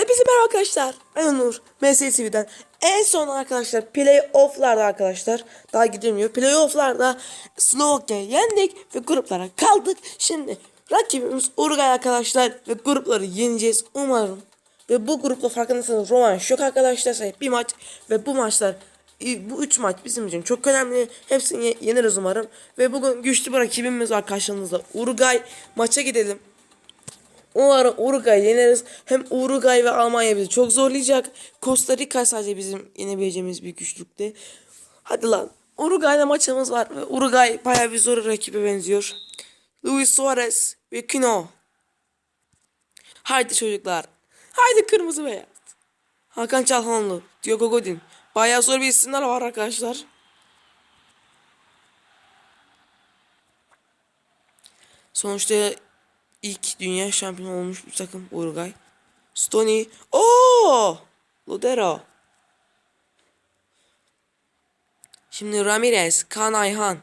Hepinize merhaba arkadaşlar. Ben Onur. MS TV'den. En son arkadaşlar playoff'larda arkadaşlar. Daha gidilmiyor. Playoff'larda Slovakya'yı yendik ve gruplara kaldık. Şimdi rakibimiz Uruguay arkadaşlar ve grupları yeneceğiz umarım. Ve bu grupla farkındaysanız rövanş yok arkadaşlar. Sadece bir maç ve bu maçlar e, bu üç maç bizim için çok önemli. Hepsini ye- yeneriz umarım. Ve bugün güçlü bir rakibimiz var karşımızda. Uruguay maça gidelim. Umarım Uruguay yeneriz. Hem Uruguay ve Almanya bizi çok zorlayacak. Costa Rica sadece bizim yenebileceğimiz bir güçlükte. Hadi lan. Uruguay'la maçımız var. Uruguay bayağı bir zor rakibe benziyor. Luis Suarez ve Kino. Haydi çocuklar. Haydi kırmızı beyaz. Hakan Çalhanoğlu, Diogo Godin. Bayağı zor bir isimler var arkadaşlar. Sonuçta ilk dünya şampiyonu olmuş bir takım Uruguay. Stony. Oo! Lodero. Şimdi Ramirez, Kaan Ayhan.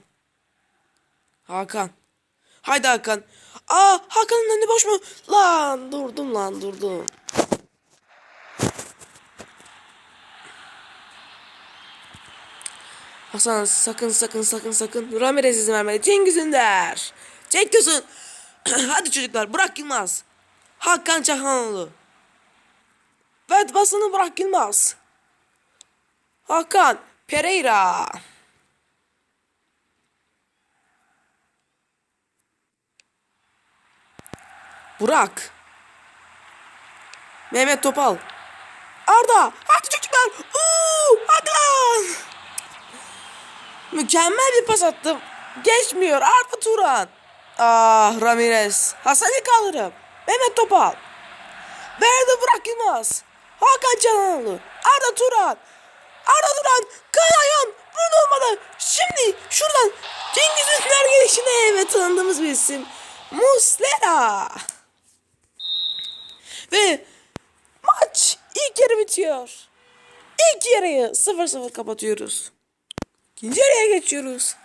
Hakan. Haydi Hakan. Aa Hakan'ın önü boş mu? Lan durdum lan durdum. Hasan sakın sakın sakın sakın. Ramirez izin vermedi. Cengiz Ünder. Cenk Tosun. Hadi çocuklar Burak Yılmaz. Hakan Çahanoğlu. Ve basını Burak Yılmaz. Hakan Pereira. Burak. Mehmet Topal. Arda. Hadi çocuklar. Uuu, hadi lan. Mükemmel bir pas attım. Geçmiyor Arda Turan. Ah Ramirez. Hasan'ı kaldırıp. Mehmet Topal. Verdi Burak Yılmaz. Hakan Cananoğlu. Arda Turan. Arda Turan. Kanayan. Burada olmadı. Şimdi şuradan Cengiz Ünder gelişine evet tanıdığımız bir isim. Muslera. Ve maç ilk yarı bitiyor. İlk yarıyı 0-0 kapatıyoruz. İkinci yarıya geçiyoruz.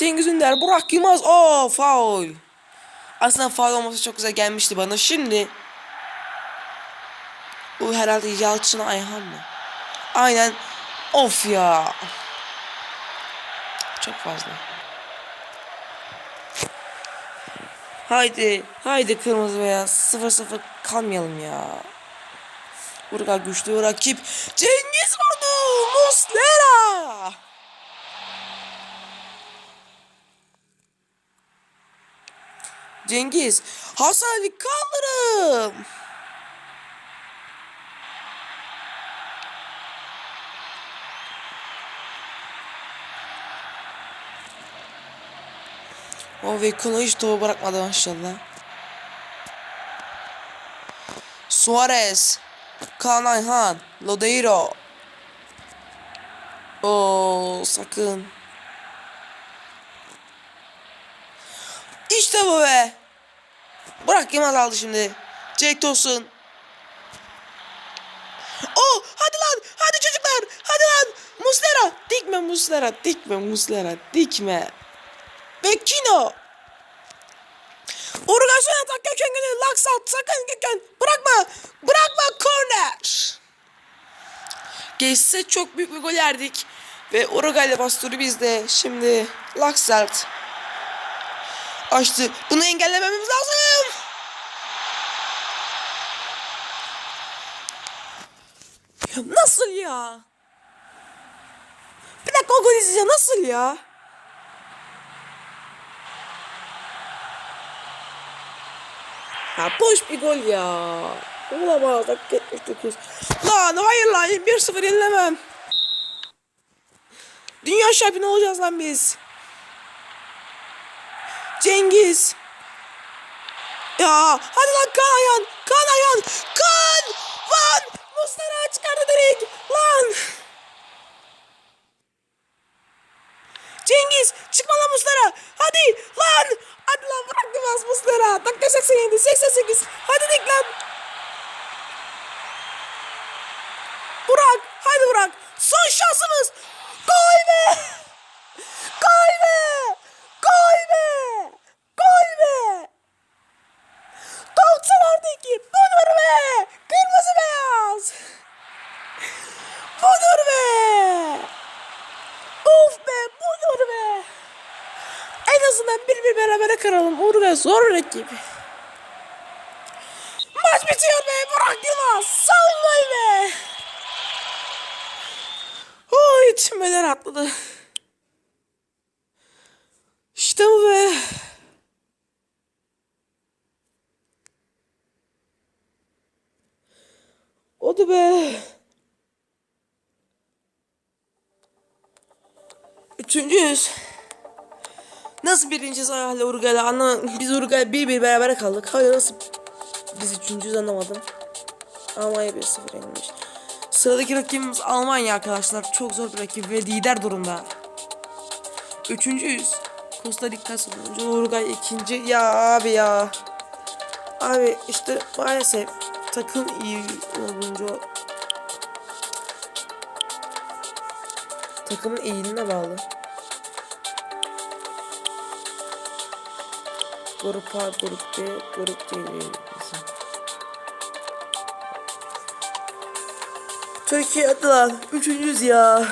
Cengiz Ünder, Burak Yılmaz. Oo faul. Aslında faul olması çok güzel gelmişti bana. Şimdi bu herhalde Yalçın Ayhan mı? Aynen. Of ya. Çok fazla. Haydi, haydi kırmızı beyaz. 0-0 kalmayalım ya. Uruguay güçlü rakip. Cengiz vurdu. Muslera. Cengiz. Hasan Ali kaldırım. O Vekunu hiç topu bırakmadı maşallah. Suarez. Kaan Ayhan. Lodeiro. Oo sakın. İşte bu be. Bırak Yılmaz aldı şimdi. Jake Tosun. Oh hadi lan hadi çocuklar hadi lan. Muslera dikme Muslera dikme Muslera dikme. Bekino Uruguay son atak Gökhan Gönül Laksat sakın Gökhan bırakma bırakma korner. Geçse çok büyük bir gol yerdik. Ve Uruguay'la bastırı bizde şimdi Laksat açtı bunu engellememiz lazım Ya nasıl ya? Bir dakika o gol izleyeceğim. Nasıl ya? Ya boş bir gol ya. Olamaz. Dakika 79. Lan hayır lan. 1-0 yenilemem. Dünya şampiyonu olacağız lan biz. Cengiz. Ya hadi lan Kaan Ayhan. Kaan Ayhan. Kaan. Lan. Muslera çıkardı direkt. Lan. Cengiz çıkma lan Muslera. Hadi lan. Hadi lan bırak Divas Muslera. Dakika 87 88. Hadi dik lan. Burak. Hadi Burak. Son şansımız. Gol be. Gol be. Gol be. azından bir karalım. Uruguay zor rakip. Maç bitiyor be. Burak Yılmaz. Savunmayı be. Oy içimdeler atladı. İşte bu be. Hadi be. Üçüncüyüz. Nasıl birinciyiz hala Uruguay'la anlamadım. Biz Uruguay bir bir beraber kaldık. Hala nasıl biz üçüncüyüz anlamadım. Almanya 1-0 yenilmiş. Sıradaki rakibimiz Almanya arkadaşlar. Çok zor bir rakip ve lider durumda. Üçüncüyüz. Costa Rica sonuncu. Uruguay ikinci. Ya abi ya. Abi işte maalesef takım iyi olunca takımın iyiliğine bağlı. Grup A, grup B, grup C bizim. Türkiye hadi lan. Üçüncüyüz ya.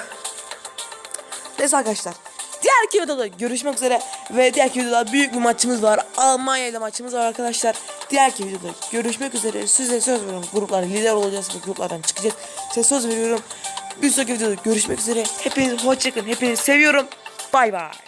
Neyse arkadaşlar. Diğer videoda görüşmek üzere. Ve diğer videoda büyük bir maçımız var. Almanya ile maçımız var arkadaşlar. Diğer videoda görüşmek üzere. Size söz veriyorum. Gruplarda lider olacağız ve gruplardan çıkacağız. Size söz veriyorum. Bir sonraki videoda görüşmek üzere. Hepiniz hoşçakalın. Hepinizi seviyorum. Bay bay.